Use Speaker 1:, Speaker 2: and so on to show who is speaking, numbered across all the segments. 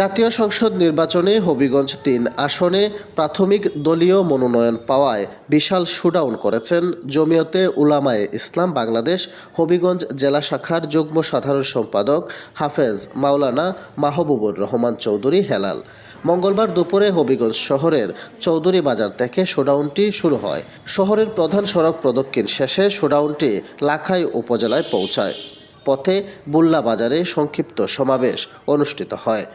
Speaker 1: জাতীয় সংসদ নির্বাচনে হবিগঞ্জ তিন আসনে প্রাথমিক দলীয় মনোনয়ন পাওয়ায় বিশাল শুডাউন করেছেন জমিয়তে উলামায়ে ইসলাম বাংলাদেশ, হবিগঞ্জ জেলা শাখার যুগ্ম সাধারণ সম্পাদক হাফেজ মাওলানা মাহবুবুর রহমান চৌধুরী হেলাল। মঙ্গলবার দুপুরে হবিগঞ্জ শহরের চৌধুরী বাজার থেকে শোডাউনটি শুরু হয়। শহরের প্রধান সড়ক প্রদক্ষিণ শেষে শোডাউনটি লাখাই উপজেলায় পৌঁছায়। পথে বুল্লা বাজারে সংক্ষিপ্ত সমাবেশ অনুষ্ঠিত হয়।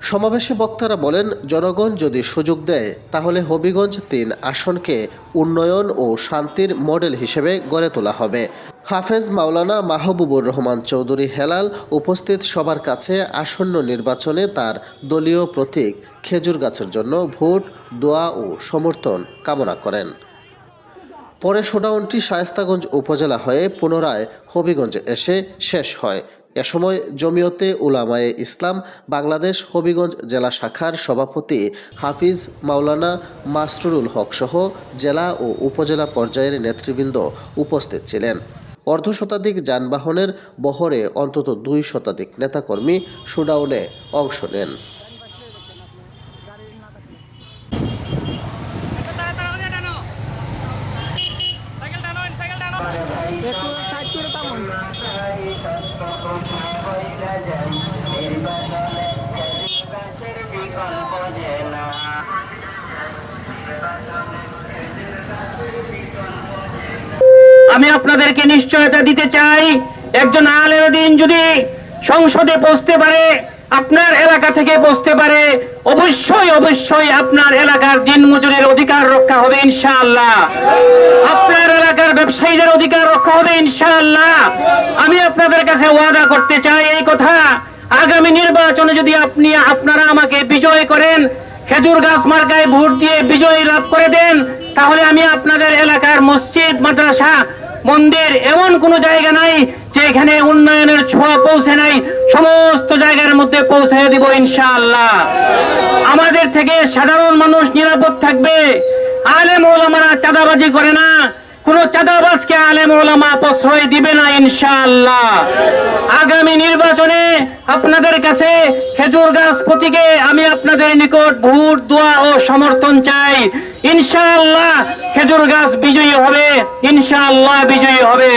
Speaker 1: সমাবেশে বক্তারা বলেন, জনগণ যদি সুযোগ দেয়, তাহলে হবিগঞ্জ তিন আসনকে উন্নয়ন ও শান্তির মডেল হিসেবে গড়ে তোলা হবে। হাফেজ মাওলানা মাহবুবুর রহমান চৌধুরী হেলাল উপস্থিত সবার কাছে আসন্ন নির্বাচনে তার দলীয় প্রতীক খেজুর গাছের জন্য ভোট, দোয়া ও সমর্থন কামনা করেন। পরে শোডাউনটি শায়েস্তাগঞ্জ উপজেলা হয়ে পুনরায় হবিগঞ্জে এসে শেষ হয়। এ সময় জমিয়তে উলামায়ে ইসলাম বাংলাদেশ হবিগঞ্জ জেলা শাখার সভাপতি হাফিজ মাওলানা মাসরুরুল হক সহ জেলা ও উপজেলা পর্যায়ের নেতৃবৃন্দ উপস্থিত ছিলেন। অর্ধ শতাধিক যানবাহনের বহরে অন্তত দুই শতাধিক নেতাকর্মী শোডাউনে অংশ নেন।
Speaker 2: একটু সাইড করে
Speaker 3: আমি আপনাদেরকে নিশ্চয়তা দিতে চাই। একজন আলেদিন যদি সংসদে পৌঁছতে পারে, আপনার এলাকা থেকে পৌঁছতে পারে, অবশ্যই অবশ্যই আপনার এলাকার দিন মজুরির অধিকার রক্ষা হবে, ইনশাআল্লাহ। আপনার এলাকার ব্যবসায়ীদের অধিকার রক্ষা হবে, ইনশাআল্লাহ। আমি আপনাদের কাছে ওয়াদা করতে চাই এই কথা। আগামী নির্বাচনে যদি আপনি, আপনারা আমাকে বিজয় করেন, খেজুর গাছ মার্কায় ভোট দিয়ে বিজয় লাভ করে দেন, তাহলে আমি আপনাদের এলাকার মসজিদ, মাদ্রাসা, মন্দির এমন কোনো জায়গা নাই যে এখানে উন্নয়নের ছোঁয়া পৌঁছে নাই। সমস্ত জায়গার মধ্যে পৌঁছে দিব ইনশাআল্লাহ। আমাদের থেকে সাধারণ মানুষ নিরাপদ থাকবে। আলেম ওলামারা চাঁদাবাজি করে না। কোন চাঁদাবাজকে আলেম ওলামা প্রশ্রয় দিবে না ইনশাল্লাহ আগামী নির্বাচনে আপনাদের কাছে খেজুর গাছ প্রতীকে আমি আপনাদের নিকট ভোট, দোয়া ও সমর্থন চাই। ইনশাল্লাহ খেজুর গাছ বিজয়ী হবে ইনশাল্লাহ বিজয়ী হবে।